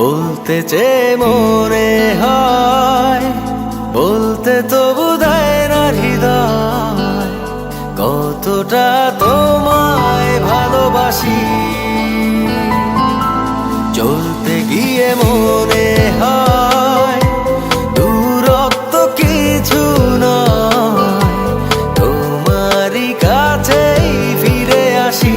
বলতে চে মনে হয়, বলতে তো বুধায় না হৃদয়, কতটা তোমায় ভালোবাসি। চলতে গিয়ে মনে হয়, দূরত্ব কিছু ফিরে আসি।